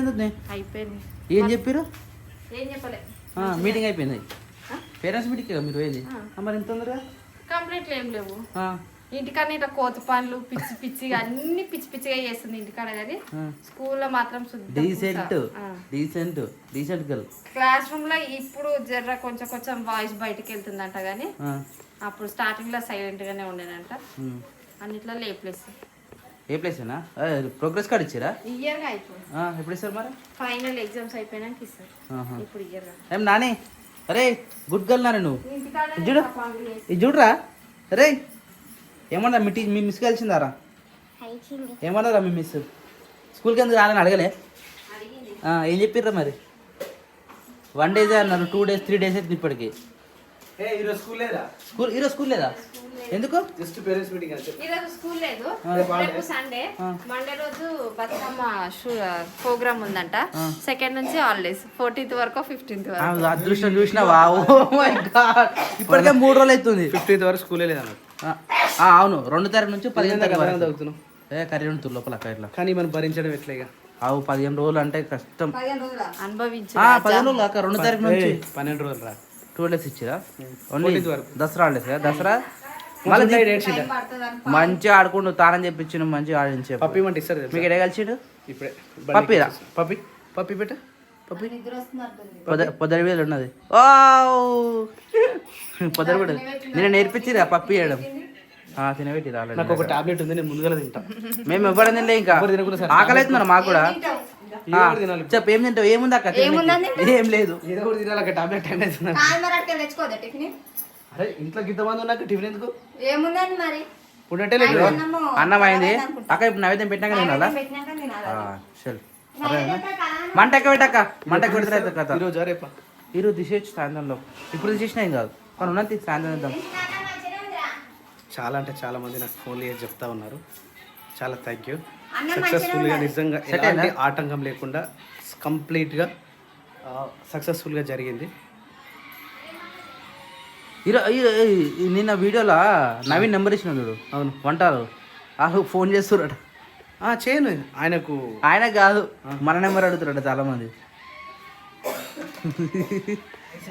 ఎందుకు అయిపోయింది. ఏం చెప్పారు ఏం చెప్పలే. మీటింగ్ అయిపోయింది. పేరెంట్స్ మీటింగ్ మీరు పోయింది? మరి ఇంత తొందరగా కంప్లైంట్లు ఏం లేవు. ఇంటికాడ ఇట్లా కోత పనులు పిచ్చి పిచ్చిగా అన్ని పిచ్చి పిచ్చిగా చేస్తుంది ఇంటికాడ కానీ. స్కూల్లో మాత్రం decent. Decent decent girl class రూమ్లో ఇప్పుడు జర్ర కొంచెం కొంచెం వాయిస్ బయటకు వెళ్తుందంట కానీ అప్పుడు స్టార్టింగ్లో సైలెంట్ గానే ఉండేనంట అన్నిట్లో లే ప్లేస్ ఏ ప్లేస్ అయినా ప్రోగ్రెస్ కార్డ్ ఇచ్చారా? ఇయర్గా అయిపోయింది. ఆ, ఎప్పుడు ఇస్తారు మరి? ఫైనల్ ఎగ్జామ్స్ అయిపోయినాక ఇస్తారు. ఇప్పుడు ఇయర్గా. ఏం నాని? అరే గుడ్ గర్ల్ నాని నువ్వు. చూడు. ఇది చూడరా. అరే ఏమన్నా మీ టీ మీ మిస్ కలిసిందారా ఏమన్నారా మీ మిస్ స్కూల్కి ఎందుకు రాలని అడగలే? ఆ, ఏం చెప్పిర్రా మరి? వన్ డేసే అన్నారు టూ డేస్ త్రీ డేస్ అయితే ఇప్పటికి ఏ ఈరోజు స్కూల్ లేదా? స్కూల్ ఈరోజు స్కూల్ లేదా? ఎందుకు? జస్ట్ పేరెంట్స్ మీటింగ్ అంతే. ఈరోజు స్కూల్ లేదు. రేపు సండే మండే రోజు బతుకమ్మ ప్రోగ్రామ్ ఉందంట. సెకండ్ నుంచి హాలిడేస్ ఫోర్టీన్త్ వరకు ఫిఫ్టీన్త్ ఆ, వరకు అదృష్టం చూసినావా? Oh my God. ఇప్పటికే మూడు రోజులు అవుతుంది. ఫిఫ్టీన్త్ వరకు స్కూలే లేదా అవును. రెండు తారీఖు నుంచి పదిహేను తారీఖు వరకు. చదువుతున్నాం ఏ కర్రీ ఉంటుంది లోపల ఇట్లా. కానీ మనం భరించడం ఎట్లా ఇక అవు పదిహేను రోజులు అంటే కష్టం. అనుభవించు ఆ, పదిహేను రోజులు అక్క రెండు తారీఖు నుంచి. పన్నెండు రోజులు రా. టూ డేస్ ఇచ్చిరా? ఓన్లీ 14th వరకు. దసరా హాలిడేస్ కదా? దసరా? మంచిగా ఆడుకుంటూ తానం చెప్పించిండు మంచిగా ఆడించే పప్పి మంటే ఇస్తారు? మీకు ఎక్కడ కలిసిండు? ఇప్పుడే పప్పిరా? పప్పి? పప్పి పెట్ట. పప్పి? పొద పొదరి వేలు ఉన్నది! పొదరి వేలు నేను నేర్పించిరా పప్పి వేయడం ఆ, తినబెట్టి నాకు రాలేదు ఒక టాబ్లెట్ ఉంది నేను ముందుగా తింటా. మేము ఇవ్వడం తినలే ఇంకా. ఆకలి అవుతున్నారు మాకు కూడా. చెప్పు ఏం తింటావు? ఏముంది అక్క? ఏం లేదు. ఏదో ఒకటి తినాలి టాబ్లెట్ అవుతుంది. టిఫిన్? అరే ఇంట్లో గింతమంది ఉన్నాక టిఫిన్ ఎందుకు? ఏముందని మరి? ఉన్నట్టే లేదు. అన్నము అన్నం అయింది. అక్క ఇప్పుడు నైవేద్యం పెట్టినాక తినాలా? సరే మంట ఎక్క పెట్టక్క మంట ఎక్క పెడితే అయితే కథ. ఈరోజు రేపా? ఈరోజు తీసేయచ్చు సాయంత్రంలో. ఇప్పుడు తీసేసినా ఏం కాదు. మనం ఉన్నది సాయంత్రం ఇద్దాం చాలా అంటే చాలా మంది నాకు ఫోన్లు చేసి చెప్తా ఉన్నారు. చాలా థ్యాంక్ యూ అన్నం సక్సెస్ఫుల్గా నిజంగా ఎలాంటి? ఆటంకం లేకుండా కంప్లీట్గా సక్సెస్ఫుల్గా జరిగింది. ఈరో- నిన్న వీడియోలో నవీన్ నెంబర్ ఇచ్చిన చూడు. అవును. వంటారు వాళ్ళు ఫోన్ చేస్తురట ఆ, చేయను. ఆయనకు ఆయన కాదు మన నెంబర్ అడుగుతారట చాలా మంది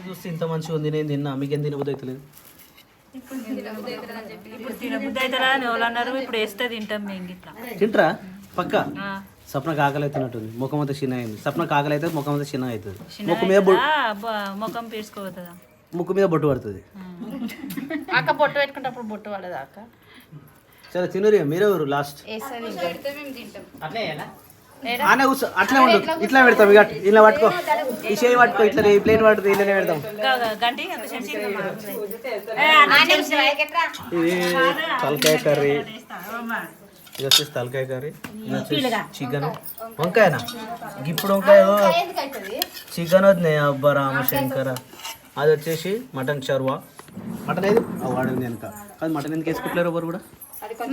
చూస్తే ఇంత మంచిగా ఉంది నేను తిన్నా. మీకేం తినబుద్ధి అవుతలేదు? ఇప్పుడు తినబుద్ధి అవుతుందా అని ఎవరు అన్నారు ఇప్పుడు వేస్తే తింటాం మేము ఇట్లా తింటరా? పక్క. సప్న ముఖం అంతా చిన్న అయింది. సప్న కాకలు అయితే ముఖం అంతా చిన్న అవుతుంది. ముక్కు మీద ముఖం పీడ్చుకోపోతుందా ముక్కు మీద బొట్టు పడుతుంది. అక్క బొట్టు పెట్టుకుంటప్పుడు బొట్టు పడదా అక్క? సరే తినురి లాస్ట్ మేము తింటాం. ఆనే కూర్చో అట్లే ఉండు ఇట్లా పెడతాం ఇక ఇలా పట్టుకో. ఈ చేయి పట్టుకో ఇట్లా ఈ ప్లేన్ పట్టుకో ఇట్లనే పెడతాం? ఇది తలకాయ కర్రీ. ఇది వచ్చేసి తలకాయ కర్రీ. ఇది వచ్చేసి చికెన్. వంకాయనా? ఇప్పుడు వంకాయ చికెన్ వద్దు అబ్బా రామశంకర. అది వచ్చేసి మటన్ చర్వా మటన్ ఏది? ఆ వాడింది వెనక. కాదు మటన్ ఎందుకు వేసుకుంటలేరు ఎవరు కూడా?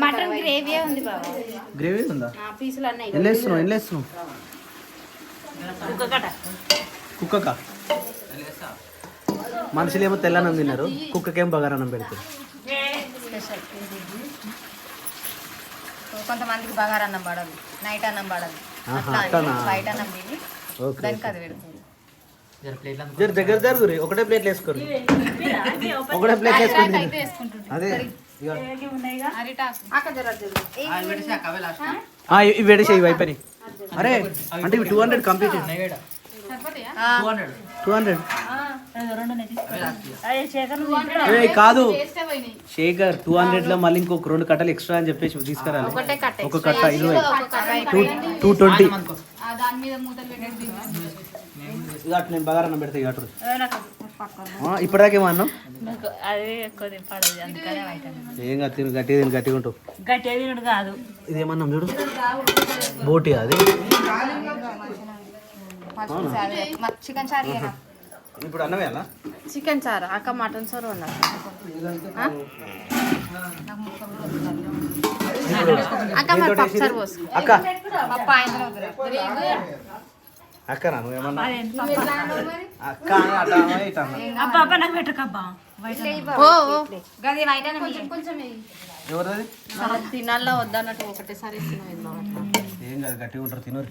మటన్ గ్రేవీ ఉంది బాబా. గ్రేవీ ఉందా? పీసులు అన్నీ ఎన్ని వేస్తున్నావు ఎన్ని వేస్తున్నావు? కుక్క కట కుక్కక? మనుషులు ఏమో తెల్లన్నం తిన్నారు. కుక్కకేం బగారన్నం పెడతారు? కొంతమందికి బగారు అన్నం పడదు నైట్ అన్నం పడదు? బయట అన్నం తిని ఓకే దానికి అది పెడుతుంది జర దగ్గర జరుగురి ఒకటే ప్లేట్లు వేసుకోరు ఒకటే ప్లేట్ వేసుకుని అదే ఇవి వేడేసి ఇవి అయిపోయినాయి. అరే అంటే ఇవి two hundred complete two hundred కాదు. శేఖర్ టూ హండ్రెడ్లో మళ్ళీ ఇంకొక రెండు కట్టలు ఎక్స్ట్రా అని చెప్పేసి తీసుకురాలి. ఒకటే కట్ట ఒక కట్ట ఇరవై టూ ట్వంటీ దాని మీద మూతలు పెట్టేది ఇక అటు నేను బగారన్నం పెడతా ఇక అటు ఇప్పటిదాకా ఏమన్నావు? ఏం కాదు తిను గట్టిగా తిను గట్టిగా ఉంటావు గట్టి తినడు కాదు. ఇది ఏమన్నాం చూడు? బోటి అది. చికెన్ చారు? ఇప్పుడు అన్నమే అలా? చికెన్ చారు? అక్క మటన్ సార్ ఉన్నారు అక్క మరి పప్పు చారు పోసుకో. అక్క. అక్క నువ్వేమన్నా అక్క. అబ్బా అబ్బా నాకు ఓ. గది అన్నం ఇయ్యి. ఎవరిది తినాలా వద్దన్నట్టు ఒకటేసారి ఇది. ఏ కాదు గట్టిగా ఉంటారు తినరు?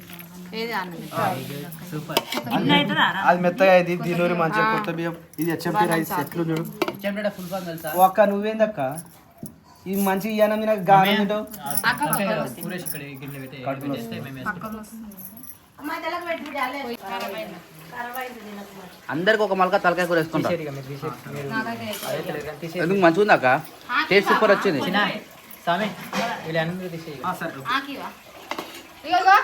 అది మెత్తగా అయింది తినూరి మంచిగా కొత్త బియ్యం. ఇది హెచ్ఎంపి రైస్ ఎట్లు చూడు చెంపేట ఫుల్ ఫామ్ తెలుసా? ఒక్క నువ్వేందక్క? ఇది మంచిగా ఇయ్యాన మీద గానం తింటావు? అందరికి ఒక మలక తలకాయ కూర వేసుకుంటా. ఎందుకు మంచిగా ఉంది అక్క టేస్ట్ సూపర్ వచ్చింది. ఆకివా ఇగో ఇగో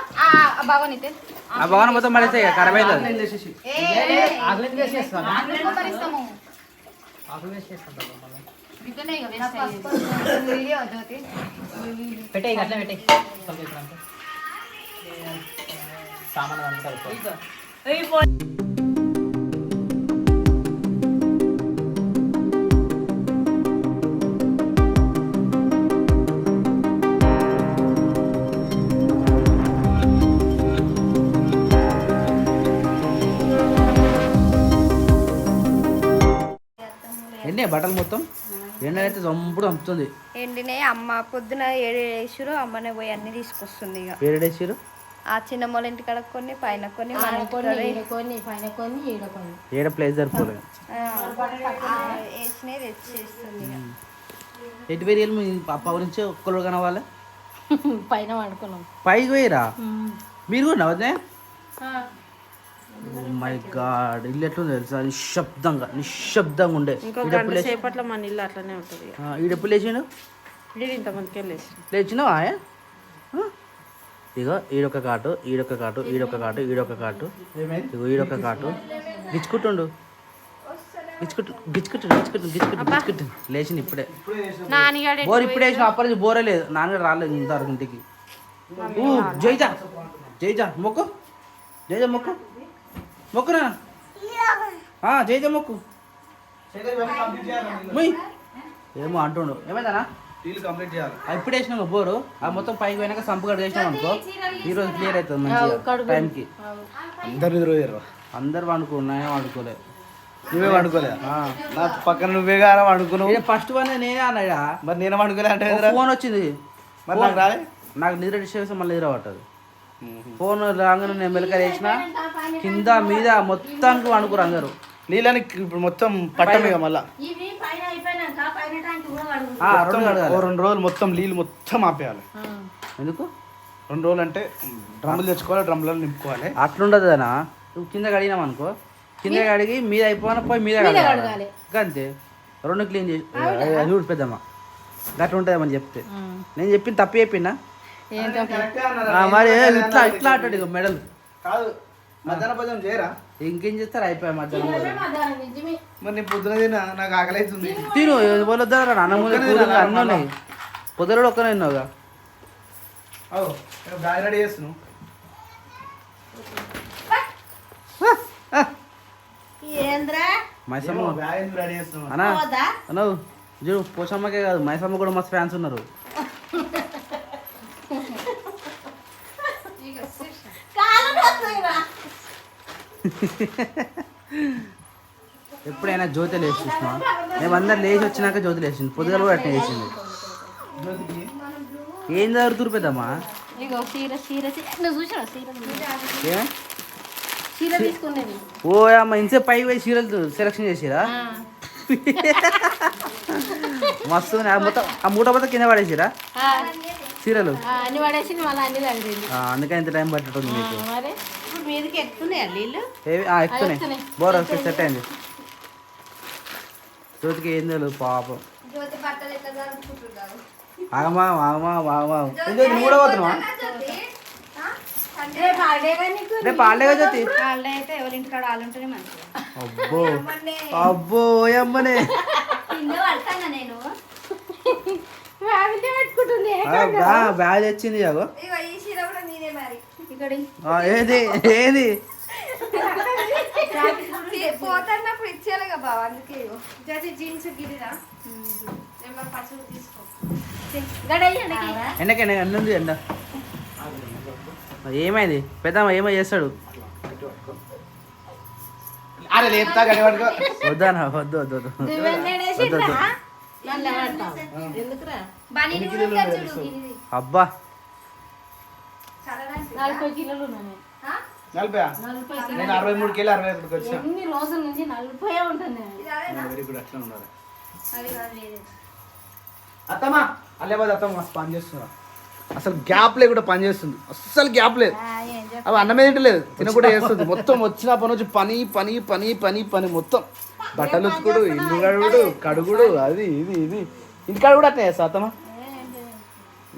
ఆ భవన్ మొత్తం పడేస్తే ఖరాబ్ అవుతుంది కొబ్బరిస్తాము ఇట్లనే ఇక పో- ఎన్ని బట్టలు మొత్తం? ఎండనైతే చంపుడు చంపుతుంది. ఎండినే అమ్మ పొద్దున ఏడు వేసురు అమ్మనే పోయి అన్ని తీసుకొస్తుంది ఇక వేరేడేసారు ఆ చిన్న మొల ఇంటికాడ కొన్ని పైన కొన్ని మన ఇంటికాడ ఏడ ప్లేస్ సరిపోలేదు వేసినవి తెచ్చేస్తుంది ఎటు వేరియల్ మీ పప్ప గురించి ఒక్కరు కనవాలి? పైన పడుకున్నాం. పైకి పోయిరా మీరు కూడా వద్దే మై గాడ్ ఇల్లు ఎట్లుంది తెలుసా? నిశ్శబ్దంగా నిశ్శబ్దంగా ఉండే. సేపట్లో మన ఇల్లు అట్లనే ఉంటుంది. ఈడెప్పుడు లేచిండు? లేచినావా? ఇగో ఈడొక కాటు ఈడొక కాటు ఈడొక కాటు ఈడొక కాటు ఇగో ఈడొక కాటు గిచ్చుకుంటుండు. గిచ్చుకుంటు గిచ్చుకుంటు గిచ్చుకుంటు గిచ్చుకుంటు గిచ్చుకుంటు. లేచింది ఇప్పుడే. బోర్ ఇప్పుడే వేసిన అప్పటి నుంచి బోరే లేదు. నాన్నగారు రాలేదు ఇంతవరకు ఇంటికి. ఊ జైజా జైజా మొక్కు. జైజా మొక్కు. మొక్కునా జైజా మొక్కు. ఏమో అంటుండు. ఏమైందనా నీళ్ళు కంప్లీట్ చేయాలి. ఇప్పుడు వేసినాము బోరు. ఆ మొత్తం పైకి పోయినాక సంపు వేసినాం అనుకో. ఈ రోజు క్లియర్ అవుతుంది మంచిగా టైంకి. అందరు నిద్రపోయారు అందరు వండుకున్నాయి వండుకోలే. నువ్వే వండుకోలే? నా పక్కన నువ్వే గారా వండుకున్నావు? ఫస్ట్ వన్ నేనే అన్నాడా మరి నేను వండుకోలే అంటే ఫోన్ వచ్చింది. మరి నాకు రాలే? నాకు నిద్ర డిస్టర్బ్ మళ్ళీ నిద్ర పట్టదు. ఫోన్ రాగానే నేను మెలక వేసిన కింద మీద మొత్తానికి వండుకురు అందరు. నీళ్ళని ఇప్పుడు మొత్తం పట్టం ఇక మళ్ళా. రెండు రోజులు మొత్తం నీళ్ళు మొత్తం ఆపేయాలి. ఎందుకు? రెండు రోజులు అంటే డ్రమ్ములు తెచ్చుకోవాలి డ్రమ్ములలో నింపుకోవాలి. అట్లుండదు అనా నువ్వు కింద కడిగినాం అనుకో. కింద కడిగి మీద అయిపోయిన పోయి మీద కడగాలి. అంతే రెండు క్లీన్ చేసి అది చూడు పెద్దమ్మ. గట్ల ఉంటుందేమని చెప్తే నేను చెప్పిన తప్పు చెప్పినా? మరి ఇట్లా ఇట్లా ఇక మెడల్. కాదు మధ్యాహ్న భోజనం చేయరా? ఇంకేం చేస్తారు? అయిపోయా మధ్యాహ్నం మరి నేను పొద్దున తిన్నా నాకు ఆకలి అవుతుంది తిను పోలొద్దా అన్న ముందు కూరలు అన్నీ ఉన్నాయి. పొద్దున ఒక్కనే ఉన్నావుగా అవు రెడీ చేస్తున్నావు మైసమ్మ. అన్నా అన్నావు చూడు పోషమ్మకే కాదు మైసమ్మ కూడా మస్తు ఫ్యాన్స్ ఉన్నారు. ఎప్పుడైనా జ్యోతి లేచి చూసినా మేము అందరు లేచి వచ్చినాక జ్యోతి లేచింది పొద్దుగల కూడా అట్నే చేసింది ఏం జరుగుతురు పెద్దమ్మా? ఓ అమ్మ ఇంతే పైకి పోయి సీరియల్ సెలెక్షన్ చేసిరా? మస్తు మొత్తం ఆ మూట మొత్తం కింద పడేసిరా? చీరలు? అన్ని పడేసింది మళ్ళీ అన్ని తగ్గింది ఆ, అందుకే ఇంత టైం పట్టేటుంది మీకు మీదకి ఎక్కుతున్నాయా నీళ్ళు ఏవి? ఆ, ఎక్కుతున్నాయి. బోర్ వస్తే సెట్ అయింది. జ్యోతికి ఏం తెలియదు పాపం. జ్యోతి బట్టలు ఎట్లా జరుపుకుంటున్నారు ఆగమా ఆగమా ఆగమా నువ్వు కూడా పోతున్నావా? రేపు హాలిడే జ్యోతి? హాలిడే అయితే వాళ్ళు ఉంటేనే అబ్బో. అబ్బో అమ్మనే. నేను? బ్యాగ్ తెచ్చింది అగో ఈ చీర కూడా మీదే మరి ఇక్కడ ఆ, ఏది? ఏది? పోతున్నప్పుడు ఇచ్చేయాలి కదా బావ అందుకే జీన్స్ గిరిరా పసుపు తీసుకో. ఎండకి. ఎండ ఎండ ఉంది ఎండ. ఏమైంది? పెద్దమ్మ ఏమో చేస్తాడు. అరే లేపుతా గడి పడుకో వద్దానా వద్దు వద్దు వద్దు. వద్దు అబ్బా. నలభై కిలోలు ఉన్నాయి. నలభై నేను అరవై మూడు కిలో అరవై ఒకటికి వచ్చిన ఇన్ని రోజుల నుంచి నలభై ఉంటుంది వెరీ గుడ్ అట్లా ఉండాలి. అది కాదు వేరేది. అత్తమ్మా అల్లేబాద్ అత్తమ్మ మస్తు పని చేస్తున్నా. అసలు గ్యాప్ లేకుండా పని చేస్తుంది. అస్సలు గ్యాప్ లేదు. అవి అన్నమే తింటలేదు తినకుండా చేస్తుంది. మొత్తం వచ్చిన పని వచ్చి పని పని పని పని పని మొత్తం. బట్టలు ఉతుకుడు ఇల్లు కడుగుడు కడుగుడు అది ఇది ఇది. ఇంటికాడ కూడా అట్లా చేస్తా అత్తమ్మ?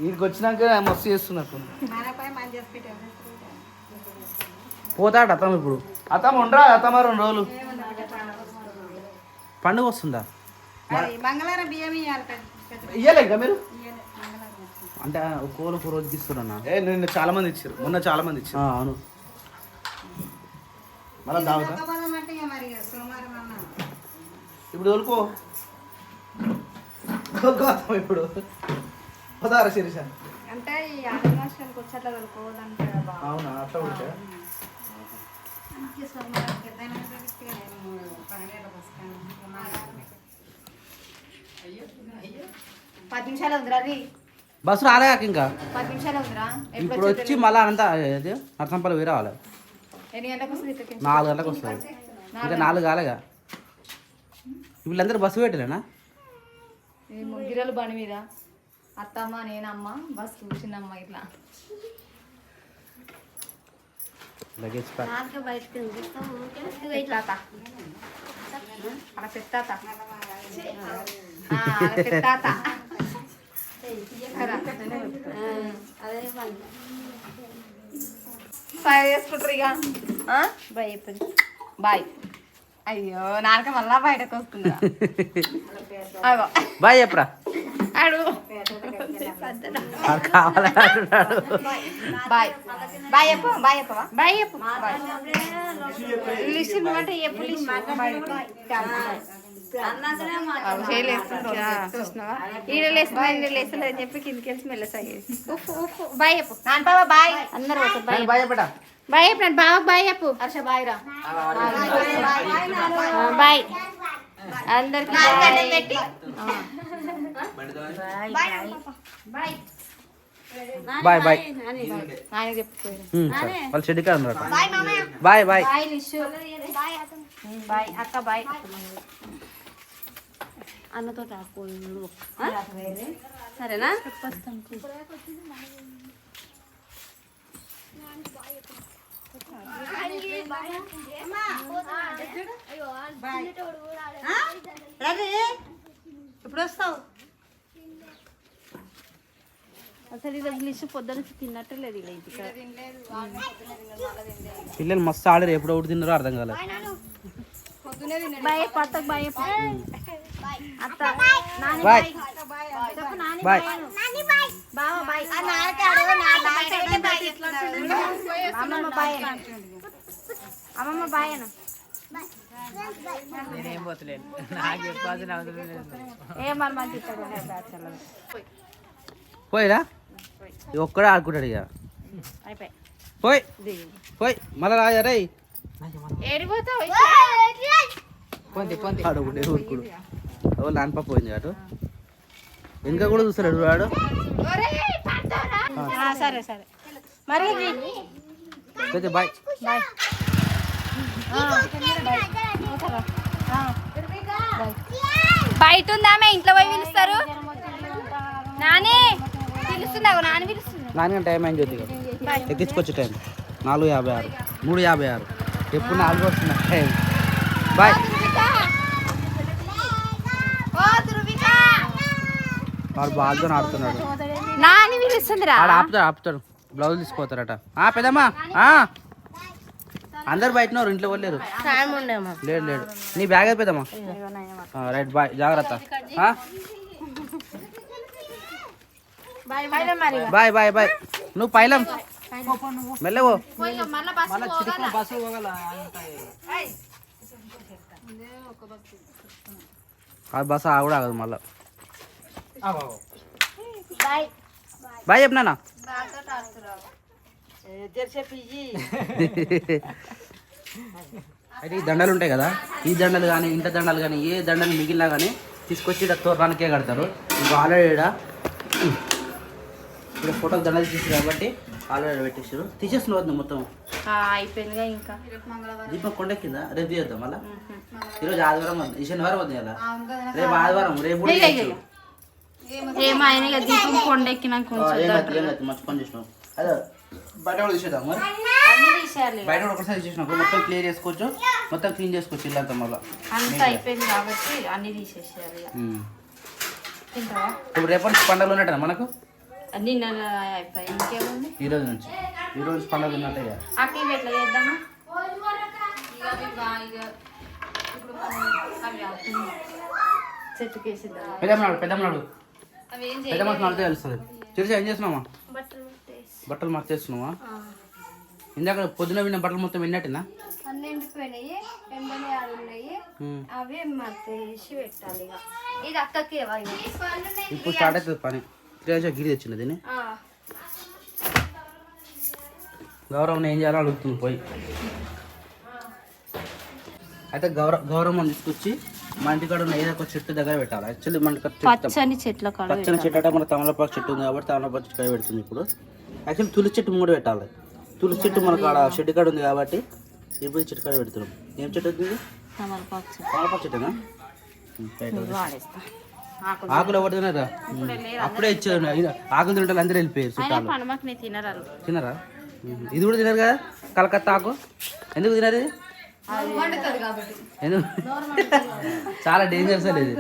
వీడికి వచ్చినాక మస్తు చేస్తున్నట్టు పోతాడు అత్తమ్మ ఇప్పుడు. అత్తమ్మ ఉండరా? అత్తమ్మ రెండు రోజులు. పండుగ వస్తుందా? ఇయ్యలే ఇంకా మీరు? అంటే ఒక్కోరు ఒక రోజుకి ఇస్తున్నా ఏ నిన్న చాలా మంది ఇచ్చారు. మొన్న చాలా మంది ఇచ్చారు. అవును. మళ్ళీ దావతా ఇప్పుడు తోలుకోతాం ఇప్పుడు. పదారా శిరీష అంటే ఈ ఆదివాసానికి వచ్చి అట్లా అవునా? అట్లా ఉంటే? పది నిమిషాలు ఉందిరా అది. బస్సు రాలేక ఇంకా? పది నిమిషాలు ఉందిరా. ఇప్పుడు వచ్చి మళ్ళీ అంతా అదే నర్సంపల్లి వేరే రావాలి? ఎన్ని గంటలకు వస్తుంది ఇక్కడికి? నాలుగు గంటలకు వస్తుంది. ఇంకా నాలుగు కాలేగా? వీళ్ళందరూ బస్సు పెట్టలేనా? ఈ ముగ్గిరలు బండి మీద. అత్తమ్మ నేనమ్మ బస్ కూర్చున్నమ్మ ఇట్లా. లగేజ్ ప్యాక్ ఇట్లా. అలా పెత్తాత అలా పెత్తాత చేసుకుంటారు ఇక. Bye bye. అయ్యో నాన్నక మళ్ళా బయటకు వస్తుందా బాయ్ చెప్పరా? అడు కావాలని అంటున్నాడు బాయ్. బాయ్ చెప్పు బాయ్. చెప్పవా బాయ్. చెప్పు లిస్ట్ అంటే లిస్ట్ కిందకి వెళ్ళి బాయ్. నాన్న బాబా బాయ్ అందరూ పోతారు బాయ్ బాయ్ చెప్పడా బాయ్ చెప్పు నాన్న బాబా బాయ్ చెప్పు హర్ష బాయ్ రా బాయ్ అందరికి పెట్టి బాయ్. బాయ్. వాళ్ళు చెడ్డి కాదు బాయ్ బాయ్ బాయ్. అక్క బాయ్. అన్నతో రాకపోయిండు సరేనా? ఇప్పుడు వస్తావు అసలు ఇది ఇంగ్లీష్ పొద్దున తిన్నట్టు లేదు ఇలా పిల్లలు మస్తు ఆడారు ఎప్పుడు ఒకటి తిన్నారో అర్థం కాలేదు బాయ్ పట్టకు బాయ్ అత్త నాని బాయ్. చెప్పు నాని బాయ్. బావ బాయ్. అమ్మమ్మ బాయ్. అమ్మమ్మ బాయ్ అన్న ఏ మరి మంచి ఇస్తాడు పోయిరా? ఒక్కడే ఆడుకుంటాడు ఇక పోయి. పోయి. మళ్ళీ రాజా రే ఆడుకుంటే ఊరుకుడు నాన్నప పోయింది అటు? ఇంకా కూడా చూస్తాడు వాడు సరే సరే. మరి అయితే బాయ్. బయట ఉందామే ఇంట్లో పోయి పిలుస్తారు. నాని. నాన్న టైం అయింది జ్యోతి ఎక్కించుకొచ్చే టైం. నాలుగు యాభై ఆరు. మూడు యాభై ఆరు. ఎప్పుడు నాలుగు వస్తుంది టైం. బాయ్. వాడు బాల్తో ఆడుతున్నాడు. నాని పిలుస్తుందిరా. ఆడ ఆపుతాడు ఆపుతాడు. బ్లౌజ్ తీసుకోతారట ఆ పెద్దమ్మా ఆ. అందరు బయట ఉన్నారు ఇంట్లో వెళ్ళారు లేడు లేడు. నీ బ్యాగ్ అయిపోదమ్మా రైట్ బాయ్. జాగ్రత్త? Bye bye. బాయ్ నువ్వు పైలం. మెల్లవో ఆ బస్ ఆవిడ ఆగదు మళ్ళా. బాయ్. చెప్పినా అయితే ఈ దండలు ఉంటాయి కదా ఈ దండలు కానీ ఇంట దండలు కానీ ఏ దండలు మిగిలినా కానీ తీసుకొచ్చి తోరణానికే కడతారు. ఇంకా ఆల్రెడీ ఇక్కడ ఫోటోకి దండలు తీసి కాబట్టి ఆల్రెడీ పెట్టేసారు తీసేస్తున్నావు వద్దు మొత్తం ఆ, అయిపోయిందిగా ఇంకా. దీపం కొండెక్కిందా రేపు తీయొద్దాం మళ్ళా? ఈరోజు ఆదివారం వద్దు. ఈ శనివారం వద్దు ఇలా రేపు ఆదివారం రేపు కూడా తీయొచ్చు. ఏమో ఆయన ఇక దీపం కొండెక్కినాక ఆ, కొంచెం ఏం కాదు ఏం కాదు మంచి పని చేసినావు. అదే బయట కూడా తీసేద్దాం కూడా ఒకసారి మొత్తం క్లియర్ చేసుకోవచ్చు. మొత్తం క్లీన్ చేసుకోవచ్చు ఇల్లంతా మళ్ళీ. అంతా అయిపోయింది కాబట్టి అన్ని తీసేసేయాలి ఇక. తింటావా? ఇప్పుడు రేపటి పండుగలు ఉన్నట్టు మనకు? నిన్న అయిపోయి ఇంకేముంది? ఈ రోజు నుంచి. ఈ రోజు పండుగ ఉన్నట్టే. అక్క ఇవి ఎట్లా చేద్దామా? చెట్టుకి వేసిద్దాం పెద్దమ్మనాడు పెద్దమ్మనాడు నడితే తెలుస్తుంది. తెలిసి ఏం చేస్తున్నావా? బట్టలు మర్చేస్తున్నావా? ఇందాక పొద్దున విన్న బట్టలు మొత్తం విన్నట్టేనా? అన్ని ఎండిపోయినాయి ఎండనే ఆడు ఉన్నాయి. అవి మత్తేసి పెట్టాలి ఇక. ఇది అక్కకి ఇవ్వాలి. ఇప్పుడు స్టార్ట్ అవుతుంది పని. త్రీ గిరి తెచ్చింది దీన్ని. గౌరవం ఏం చేయాలో అడుగుతుంది పోయి. అయితే గౌరవ గౌరవం తీసుకొచ్చి మా ఇంటికాడ ఉన్న ఏదో ఒక చెట్టు దగ్గర పెట్టాలి. యాక్చువల్లీ మనకి పచ్చని చెట్ల పచ్చని చెట్టు అంటే మన తమలపాకు చెట్టు ఉంది కాబట్టి తమలపాకు చెట్టు పెడుతుంది ఇప్పుడు. యాక్చువల్లీ తులసి చెట్టు మూడు పెట్టాలి. తులసి చెట్టు మనకు ఆడ షెడ్ కాడ ఉంది కాబట్టి ఇప్పుడు చెట్టు కాడ పెడుతున్నాం. ఏం చెట్టు అవుతుంది తమలపాకు చెట్టు. తమలపాకు చెట్టునా? ఆకులు ఎవరు తినరా? అప్పుడే ఇచ్చారు. ఆకులు తింటారు అందరూ వెళ్ళిపోయారు చుట్టాలు. తినరా. ఇది కూడా తినరు కదా కలకత్తా ఆకు? ఎందుకు తినరు ఎందుకు? చాలా డేంజర్స్ ఇది.